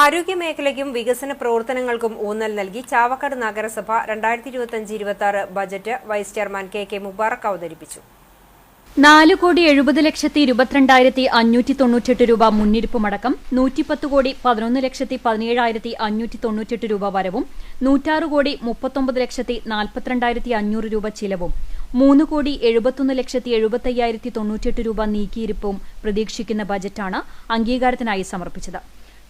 ആരോഗ്യമേഖലയ്ക്കും വികസന പ്രവർത്തനങ്ങൾക്കും ഊന്നൽ നൽകി ചാവക്കാട് നഗരസഭ രണ്ടായിരത്തി ഇരുപത്തിയഞ്ച് ഇരുപത്തി ആറ് budget vice chairman K K Mubarak അവതരിപ്പിച്ചു. നാല് കോടി എഴുപത് ലക്ഷത്തി ഇരുപത്തിരണ്ടായിരത്തി അഞ്ഞൂറ്റി തൊണ്ണൂറ്റെട്ട് രൂപ മുന്നിരിപ്പുമടക്കം നൂറ്റിപ്പത്ത് കോടി പതിനൊന്ന് ലക്ഷത്തി പതിനേഴായിരത്തി അഞ്ഞൂറ്റി തൊണ്ണൂറ്റെട്ട് രൂപ വരവും നൂറ്റാറ് കോടി മുപ്പത്തൊമ്പത് ലക്ഷത്തി നാൽപ്പത്തിരണ്ടായിരത്തി അഞ്ഞൂറ് രൂപ ചിലവും മൂന്ന് കോടി എഴുപത്തൊന്ന് ലക്ഷത്തി എഴുപത്തയ്യായിരത്തി തൊണ്ണൂറ്റെട്ട് രൂപ നീക്കിയിരിപ്പും പ്രതീക്ഷിക്കുന്ന ബജറ്റാണ് അംഗീകാരത്തിനായി സമർപ്പിച്ചത്.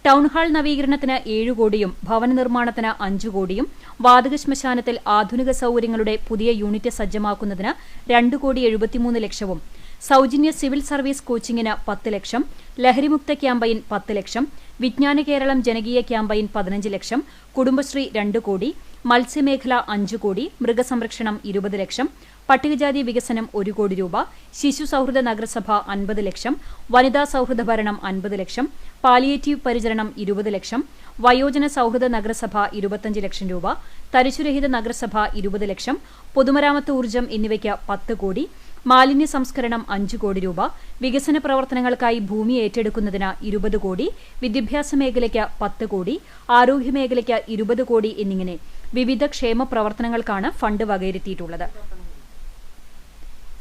ടൗൺഹാൾ നവീകരണത്തിന് ഏഴ് കോടിയും ഭവന നിർമ്മാണത്തിന് അഞ്ച് കോടിയും വാതക ശ്മശാനത്തിൽ ആധുനിക സൌകര്യങ്ങളുടെ പുതിയ യൂണിറ്റ് സജ്ജമാക്കുന്നതിന് രണ്ട് കോടി എഴുപത്തിമൂന്ന് ലക്ഷവും സൌജന്യ സിവിൽ സർവീസ് കോച്ചിങ്ങിന് പത്ത് ലക്ഷം ലഹരിമുക്ത ക്യാമ്പയിൻ പത്ത് ലക്ഷം വിജ്ഞാന കേരളം ജനകീയ ക്യാമ്പയിൻ പതിനഞ്ച് ലക്ഷം കുടുംബശ്രീ രണ്ട് കോടി മത്സ്യമേഖല അഞ്ച് കോടി മൃഗസംരക്ഷണം ഇരുപത് ലക്ഷം പട്ടികജാതി വികസനം ഒരു കോടി രൂപ ശിശു സൌഹൃദ നഗരസഭ അൻപത് ലക്ഷം വനിതാ സൌഹൃദ ഭരണം അൻപത് ലക്ഷം പാലിയേറ്റീവ് പരിചരണം ഇരുപത് ലക്ഷം വയോജന സൌഹൃദ നഗരസഭ ഇരുപത്തഞ്ച് ലക്ഷം രൂപ തരിശുരഹിത നഗരസഭ ഇരുപത് ലക്ഷം പൊതുമരാമത്ത് ഊർജം എന്നിവയ്ക്ക് പത്ത് കോടി മാലിന്യ സംസ്കരണം അഞ്ച് കോടി രൂപ വികസന പ്രവർത്തനങ്ങൾക്കായി ഭൂമി ഏറ്റെടുക്കുന്നതിന് ഇരുപത് കോടി വിദ്യാഭ്യാസ മേഖലയ്ക്ക് പത്ത് കോടി ആരോഗ്യമേഖലയ്ക്ക് ഇരുപത് കോടി എന്നിങ്ങനെ വിവിധ ക്ഷേമ പ്രവർത്തനങ്ങൾക്കാണ് ഫണ്ട് വകയിരുത്തിയിട്ടുള്ളത്.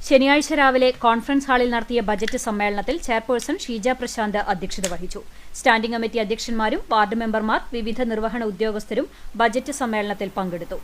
ശനിയാഴ്ച രാവിലെ കോൺഫറൻസ് ഹാളിൽ നടത്തിയ ബജറ്റ് സമ്മേളനത്തിൽ ചെയർപേഴ്സൺ ഷീജ പ്രശാന്ത് അധ്യക്ഷത വഹിച്ചു. സ്റ്റാൻഡിംഗ് കമ്മിറ്റി അധ്യക്ഷന്മാരും വാർഡ് മെമ്പർമാർ വിവിധ നിർവഹണ ഉദ്യോഗസ്ഥരും ബജറ്റ് സമ്മേളനത്തിൽ പങ്കെടുത്തു.